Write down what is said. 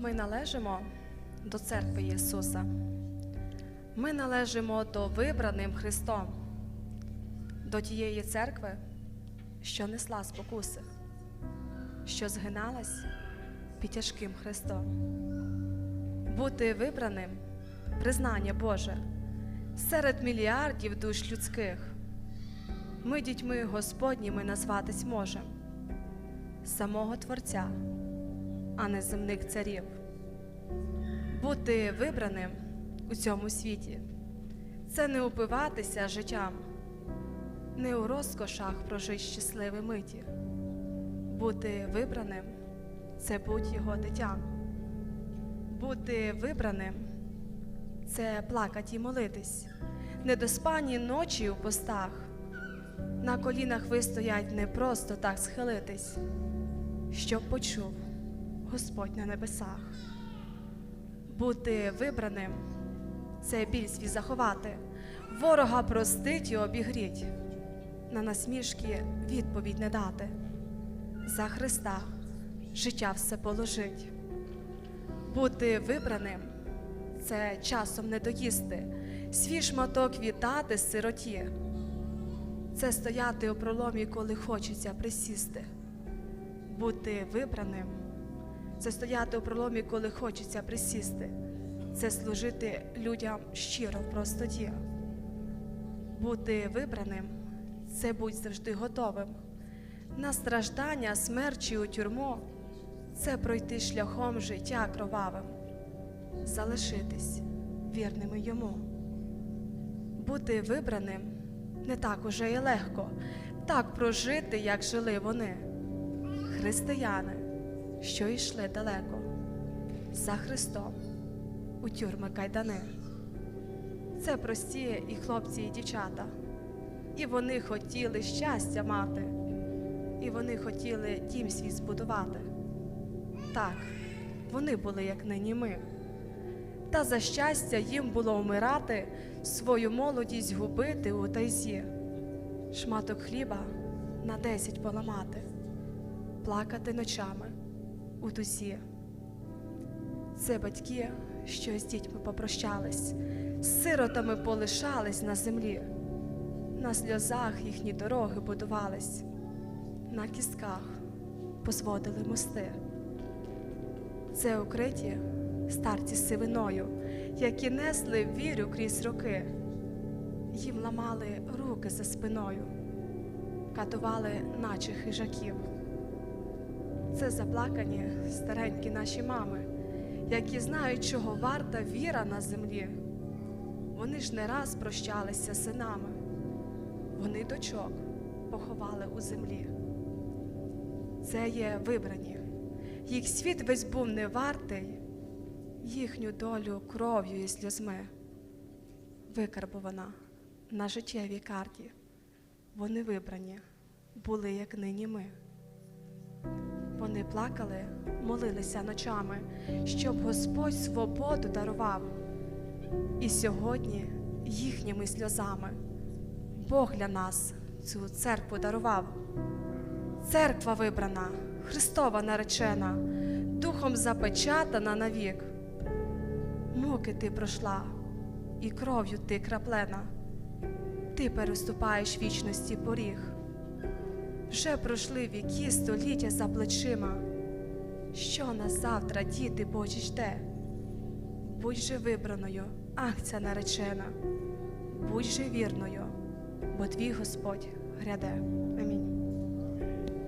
Ми належимо до церкви Ісуса. Ми належимо до вибраним Христом, до тієї церкви, що несла спокуси, що згиналась під тяжким Христом. Бути вибраним признання Боже серед мільярдів душ людських. Ми дітьми Господніми назватись можем самого Творця, а не земних царів. Бути вибраним у цьому світі це не упиватися життям, не у розкошах прожить щасливі миті. Бути вибраним це будь його дитям. Бути вибраним це плакать і молитись, недоспані ночі у постах. На колінах вистоять не просто так схилитись, щоб почув Господь на небесах. Бути вибраним це біль свій заховати, ворога простить і обігріть, на насмішки відповідь не дати. За Христа життя все положить. Бути вибраним це часом не доїсти, свій шматок віддати сироті. Це стояти у проломі, коли хочеться присісти. Бути вибраним це стояти у проломі, коли хочеться присісти. Це служити людям щиро в простоті. Бути вибраним це будь завжди готовим. На страждання, смерчі у тюрму це пройти шляхом життя кровавим, залишитись вірними йому. Бути вибраним не так уже і легко, так прожити, як жили вони, християни, що йшли далеко, за Христом у тюрми кайдани. Це прості і хлопці, і дівчата, і вони хотіли щастя мати, і вони хотіли дім свій збудувати. Так, вони були, як нині ми. Та за щастя їм було вмирати, свою молодість губити у тайзі, шматок хліба на десять поламати, плакати ночами у дузі. Це батьки, що з дітьми попрощались, з сиротами полишались на землі, на сльозах їхні дороги будувались, на кістках позводили мости. Це укриті старці сивиною, які несли вірю крізь роки. Їм ламали руки за спиною, катували, наче хижаків. Це заплакані старенькі наші мами, які знають, чого варта віра на землі. Вони ж не раз прощалися синами, вони дочок поховали у землі. Це є вибрані, їх світ весь був не вартий, їхню долю кров'ю і сльозми викарбована на життєвій карті. Вони вибрані були, як нині ми. Вони плакали, молилися ночами, щоб Господь свободу дарував. І сьогодні їхніми сльозами Бог для нас цю церкву дарував. Церква вибрана, Христова наречена, духом запечатана навік. Муки ти пройшла, і кров'ю ти краплена. Ти переступаєш вічності поріг. Вже пройшли віки століття за плечима. Що нас завтра, діти Божі жде? Будь же вибраною, акція наречена, будь же вірною, бо твій Господь гряде. Амінь.